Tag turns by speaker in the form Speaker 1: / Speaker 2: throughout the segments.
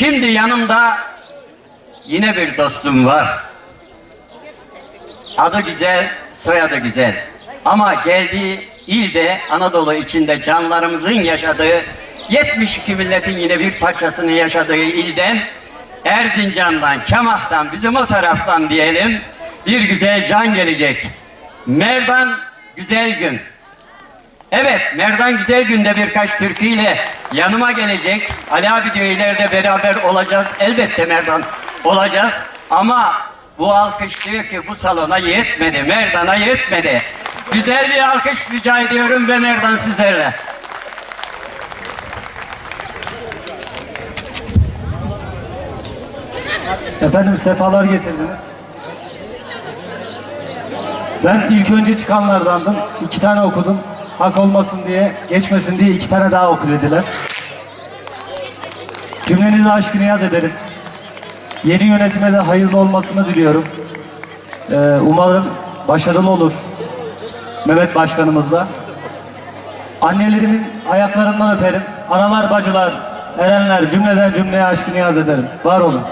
Speaker 1: Şimdi yanımda yine bir dostum var. Adı güzel, soyadı güzel. Ama geldiği ilde Anadolu içinde canlarımızın yaşadığı 72 milletin yine bir parçasını yaşadığı ilden Erzincan'dan, Kemah'tan, bizim o taraftan diyelim bir güzel can gelecek. Merdan Güzel Gün. Evet, Merdan Güzel Gün'de birkaç türküyle yanıma gelecek. Ali abi diyor ileride beraber olacağız. Elbette Merdan olacağız. Ama bu alkış diyor ki bu salona yetmedi, Merdan'a yetmedi. Güzel bir alkış rica ediyorum ve Merdan sizlerle.
Speaker 2: Efendim sefalar getirdiniz. Ben ilk önce çıkanlardandım. İki tane okudum. Hak olmasın diye, geçmesin diye iki tane daha oku dediler. Cümlenize aşkı niyaz ederim. Yeni yönetime de hayırlı olmasını diliyorum. Ee, umarım başarılı olur. Mehmet Başkanımızla. Annelerimin ayaklarından öperim. Analar, bacılar, erenler cümleden cümleye aşkı niyaz ederim. Var olun.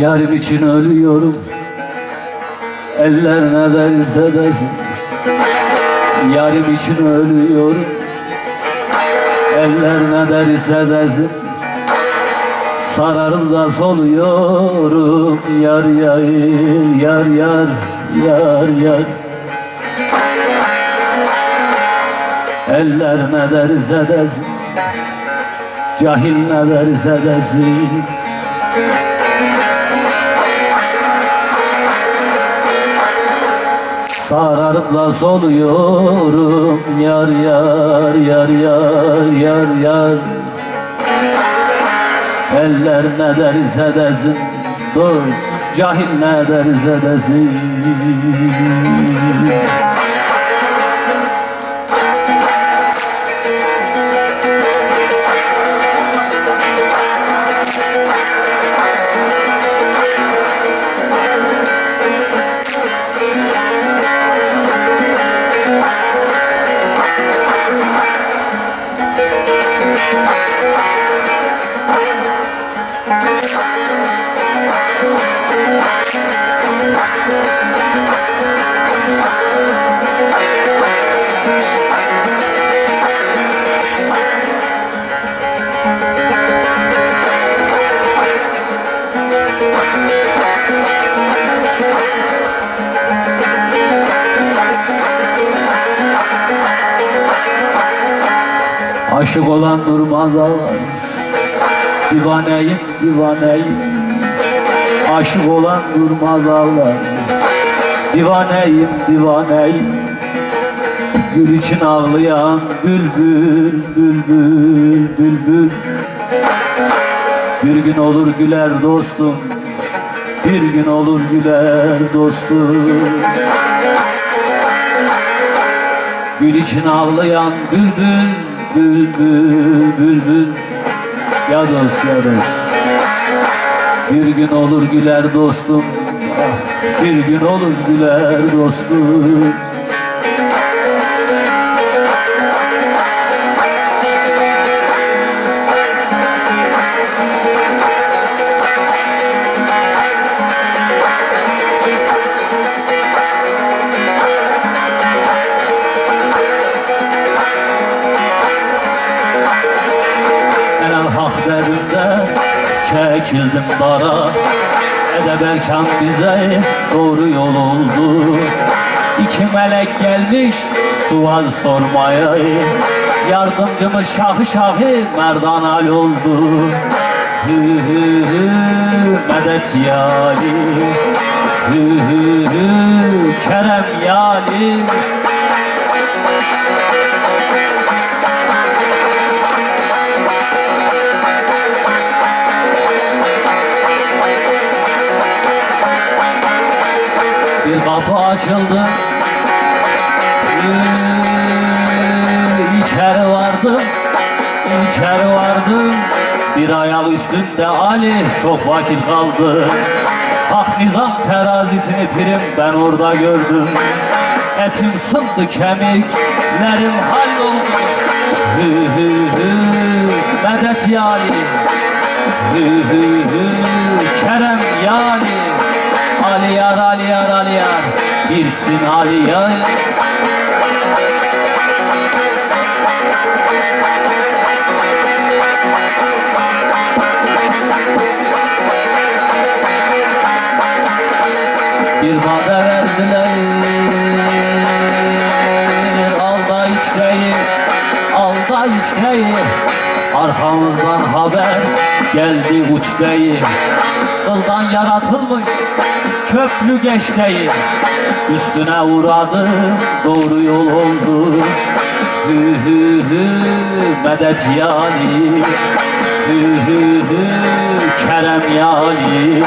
Speaker 2: Yarım için ölüyorum. Eller ne derse desin. Yarım için ölüyorum. Eller ne derse desin. Sararım da soluyorum. Yar yar yar yar yar yar. Eller ne derse desin. Cahil ne derse desin Sararıp da soluyorum. Yar yar yar yar yar yar. Eller ne derse desin Dost cahil ne derse desin Aşık olan durmaz ağlar. Divaneyim divaneyim. Aşık olan durmaz ağlar. Divaneyim divaneyim. Gül için ağlayan bülbül bülbül bülbül Bir gün olur güler dostum. Bir gün olur güler dostum. Gül için ağlayan bülbül, bülbül, bülbül Ya dost ya dost Bir gün olur güler dostum. Ah, Bir gün olur güler dostum çekildim dara Edeberken bize doğru yol oldu. İki melek gelmiş sual sormaya Yardımcımız şahı şahı merdanal oldu. Hü hü hü medet yali. Hü hü hü kerem yali Açıldı içeri vardım, içeri vardım. Bir ayak üstünde Ali çok vakit kaldı. Hak nizam terazisini prim ben orada gördüm. Etim sındı kemiklerim halloldu. Hü hü hü medet yali. Hü hü hü Kerem yar Ali yar Ali yar. Birsin Ali yar. Bir bana verdiler. Alda içteyi Alda içteyi Arkamızdan haber geldi uç değil Kıldan yaratılmış köprü geç değil Üstüne uğradım doğru yol oldu. Hü hü hü medet yani. Hü hü hü Kerem yani.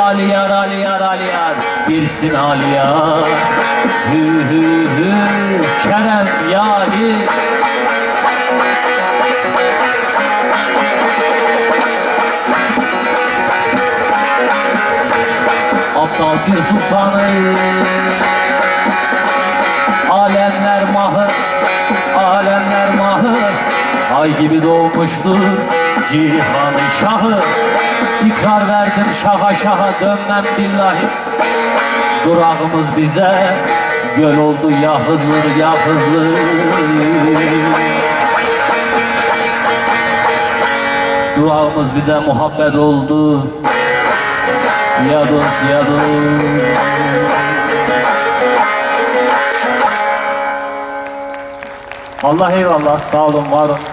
Speaker 2: Ali yar Ali yar Ali yar. Birsin Ali yar. Hü hü hü Kerem yani Bir sultanı. Alemler mahı Alemler mahı Ay gibi doğmuştur Cihanın şahı. İkrar verdim şaha şaha Dönmem billahi. Durağımız bize Göl oldu ya Hızır ya Hızır. Durağımız bize muhabbet oldu Ya dost ya dost Allah eyvallah sağ olun var olun